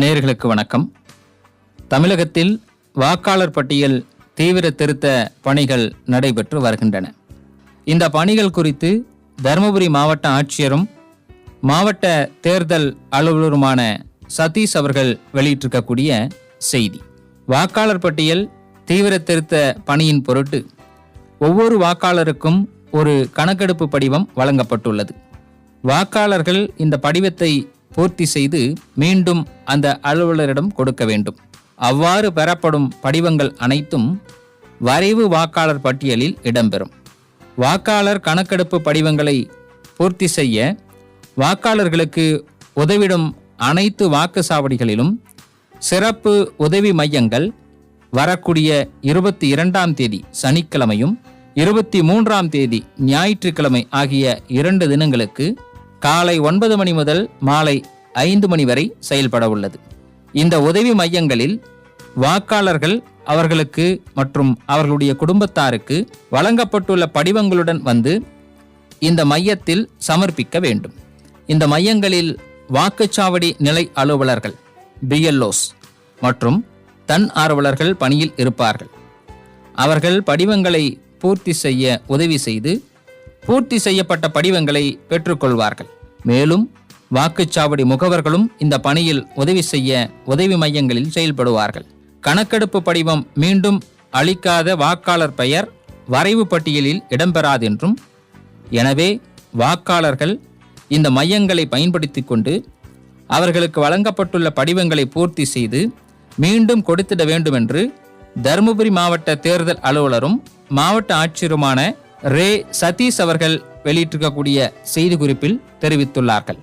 நேர்களுக்கு வணக்கம். தமிழகத்தில் வாக்காளர் பட்டியல் தீவிர திருத்த பணிகள் நடைபெற்று வருகின்றன. இந்த பணிகள் குறித்து தருமபுரி மாவட்ட ஆட்சியரும் மாவட்ட தேர்தல் அலுவலருமான சதீஷ் அவர்கள் வெளியிட்டிருக்கக்கூடிய செய்தி. வாக்காளர் பட்டியல் தீவிர திருத்த பணியின் பொருட்டு ஒவ்வொரு வாக்காளருக்கும் ஒரு கணக்கெடுப்பு படிவம் வழங்கப்பட்டுள்ளது. வாக்காளர்கள் இந்த படிவத்தை பூர்த்தி செய்து மீண்டும் அந்த அலுவலரிடம் கொடுக்க வேண்டும். அவ்வாறு பெறப்படும் படிவங்கள் அனைத்தும் வரைவு வாக்காளர் பட்டியலில் இடம்பெறும். வாக்காளர் கணக்கெடுப்பு படிவங்களை பூர்த்தி செய்ய வாக்காளர்களுக்கு உதவிடும் அனைத்து வாக்குச்சாவடிகளிலும் சிறப்பு உதவி மையங்கள் வரக்கூடிய இருபத்தி இரண்டாம் தேதி சனிக்கிழமையும் இருபத்தி மூன்றாம் தேதி ஞாயிற்றுக்கிழமை ஆகிய இரண்டு தினங்களுக்கு காலை ஒன்பது மணி முதல் மாலை ஐந்து மணி வரை செயல்பட உள்ளது இந்த உதவி மையங்களில் வாக்காளர்கள் அவர்களுக்கு மற்றும் அவர்களுடைய குடும்பத்தாருக்கு வழங்கப்பட்டுள்ள படிவங்களுடன் வந்து இந்த மையத்தில் சமர்ப்பிக்க வேண்டும். இந்த மையங்களில் வாக்குச்சாவடி நிலை அலுவலர்கள் பிஎல்ஓஸ் மற்றும் தன் ஆர்வலர்கள் பணியில் இருப்பார்கள். அவர்கள் படிவங்களை பூர்த்தி செய்ய உதவி செய்து பூர்த்தி செய்யப்பட்ட படிவங்களை பெற்றுக்கொள்வார்கள். மேலும் வாக்குச்சாவடி முகவர்களும் இந்த பணியில் உதவி செய்ய உதவி மையங்களில் செயல்படுவார்கள். கணக்கெடுப்பு படிவம் மீண்டும் அளிக்காத வாக்காளர் பெயர் வரைவு பட்டியலில் இடம்பெறாதென்றும் எனவே வாக்காளர்கள் இந்த மையங்களை பயன்படுத்திக் கொண்டு அவர்களுக்கு வழங்கப்பட்டுள்ள படிவங்களை பூர்த்தி செய்து மீண்டும் கொடுத்திட வேண்டும் என்று தருமபுரி மாவட்ட தேர்தல் அலுவலரும் மாவட்ட ஆட்சியருமான ரே சதீஷ் அவர்கள் வெளியிட்டிருக்கக்கூடிய செய்தி குறிப்பில் தெரிவித்துள்ளார்கள்.